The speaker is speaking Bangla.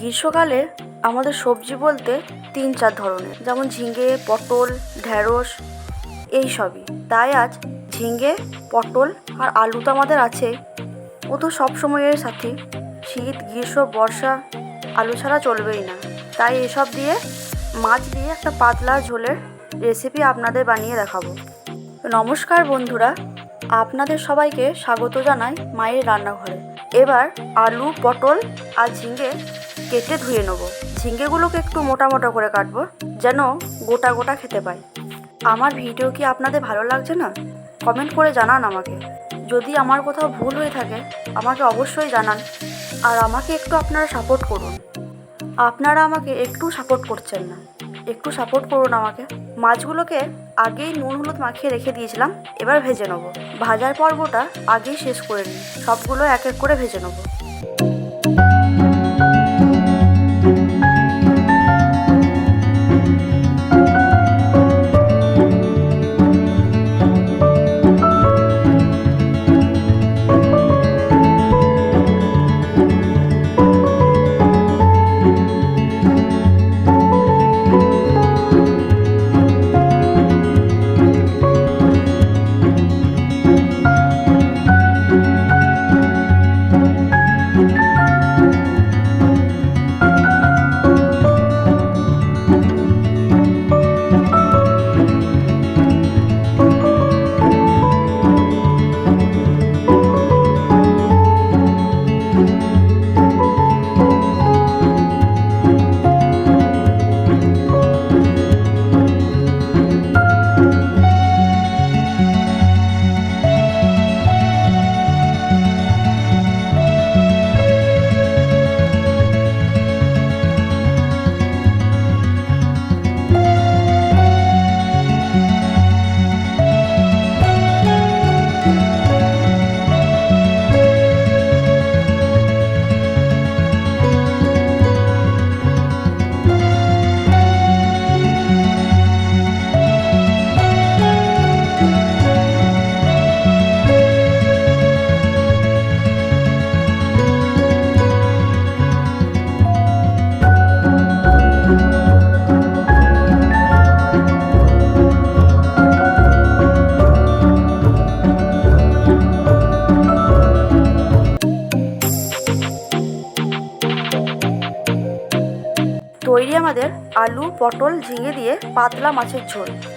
গ্রীষ্মকালে আমাদের সবজি বলতে তিন চার ধরনের, যেমন ঝিঙে, পটল ঢ্যাঁড়স এই সবই। তাই আজ ঝিঙে, পটল আর আলু তো আমাদের আছে ও তো সব সময়ের সাথী। শীত, গ্রীষ্ম, বর্ষা, আলু ছাড়া চলবেই না। তাই এসব দিয়ে মাছ দিয়ে একটা পাতলা ঝোলের রেসিপি আপনাদের বানিয়ে দেখাবো। নমস্কার বন্ধুরা, আপনাদের সবাইকে স্বাগত জানাই মায়ের রান্নাঘরে। এবার আলু, পটল আর ঝিঙে কেটে ধুয়ে নেব। ঝিঙেগুলোকে একটু মোটা মোটা করে কাটবো, যেন গোটা গোটা খেতে পাই। আমার ভিডিও কি আপনাদের ভালো লাগছে না? কমেন্ট করে জানান আমাকে। যদি আমার কোথাও ভুল হয়ে থাকে, আমাকে অবশ্যই জানান। আর আমাকে একটু আপনারা সাপোর্ট করুন। আপনারা আমাকে একটু সাপোর্ট করছেন না। একটু সাপোর্ট করুন আমাকে। মাছগুলোকে আগেই নুন হলুদ মাখিয়ে রেখে দিয়েছিলাম, এবার ভেজে নেব। ভাজার পর্বটা আগেই শেষ করে নিই সবগুলো এক এক করে ভেজে নেব। তৈরি আমাদের আলু পটল ঝিঙে দিয়ে পাতলা মাছের ঝোল।